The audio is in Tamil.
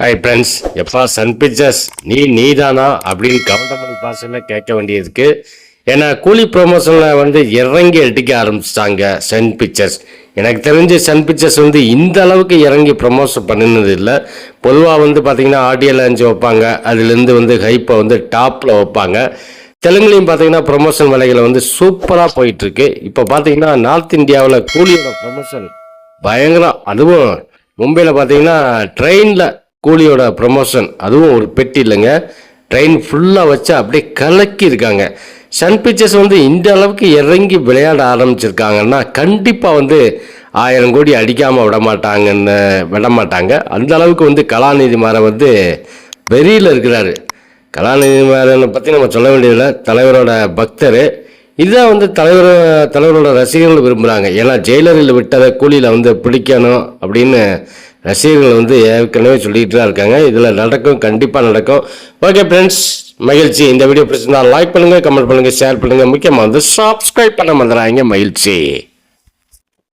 ஹாய் ஃப்ரெண்ட்ஸ் எப்பா சன் பிக்சர்ஸ் நீ நீதானா? அப்படின்னு கவுண்டமணி பாசனில் கேட்க வேண்டியதுக்கு ஏன்னா கூலி ப்ரொமோஷனில் வந்து இறங்கி அடிக்க ஆரம்பிச்சிட்டாங்க சன் பிக்சர்ஸ் எனக்கு தெரிஞ்சு சன் பிக்சர்ஸ் வந்து இந்த அளவுக்கு இறங்கி ப்ரொமோஷன் பண்ணினது இல்லை. பொதுவாக வந்து பார்த்தீங்கன்னா ஆடியோ லான்ச் வைப்பாங்க. அதுலேருந்து வந்து ஹைப்பை வந்து டாப்பில் வைப்பாங்க. தெலுங்குலையும் பார்த்தீங்கன்னா ப்ரொமோஷன் வேலைகளை வந்து சூப்பராக போயிட்டுருக்கு. இப்போ பார்த்தீங்கன்னா நார்த் இந்தியாவில் கூலியோட ப்ரொமோஷன் பயங்கரம். அதுவும் மும்பையில் பார்த்தீங்கன்னா ட்ரெயினில் கூலியோட ப்ரொமோஷன் அதுவும் ஒரு பெட்டி இல்லைங்க. ட்ரெயின் ஃபுல்லாக வச்சு அப்படியே கலக்கி இருக்காங்க சன் பிக்சர்ஸ் வந்து இந்த அளவுக்கு இறங்கி விளையாட ஆரம்பிச்சிருக்காங்கன்னா கண்டிப்பாக வந்து ஆயிரம் கோடி அடிக்காமல் விட மாட்டாங்கன்னு விட மாட்டாங்க. அந்த அளவுக்கு வந்து கலாநிதி மாறன் வந்து வெறியில் இருக்கிறாரு. கலாநிதி மாறனை பற்றி நம்ம சொல்ல வேண்டியதில்லை. தலைவரோட பக்தர். இதுதான் வந்து தலைவர் தலைவரோட ரசிகர்கள் விரும்புகிறாங்க ஏன்னா ஜெயிலரில் விட்டதை கூலியில் வந்து பிடிக்கணும் அப்படின்னு ரசிகர்கள் வந்து ஏற்கனவே சொல்லிட்டு தான் இருக்காங்க. இதில் நடக்கும் கண்டிப்பாக நடக்கும். ஓகே ஃப்ரெண்ட்ஸ் மகிழ்ச்சி. இந்த வீடியோ பிடிச்சிருந்தா லைக் பண்ணுங்கள் கமெண்ட் பண்ணுங்கள் ஷேர் பண்ணுங்கள் முக்கியமாக வந்து சப்ஸ்கிரைப் பண்ண மறந்துடாதீங்க மகிழ்ச்சி.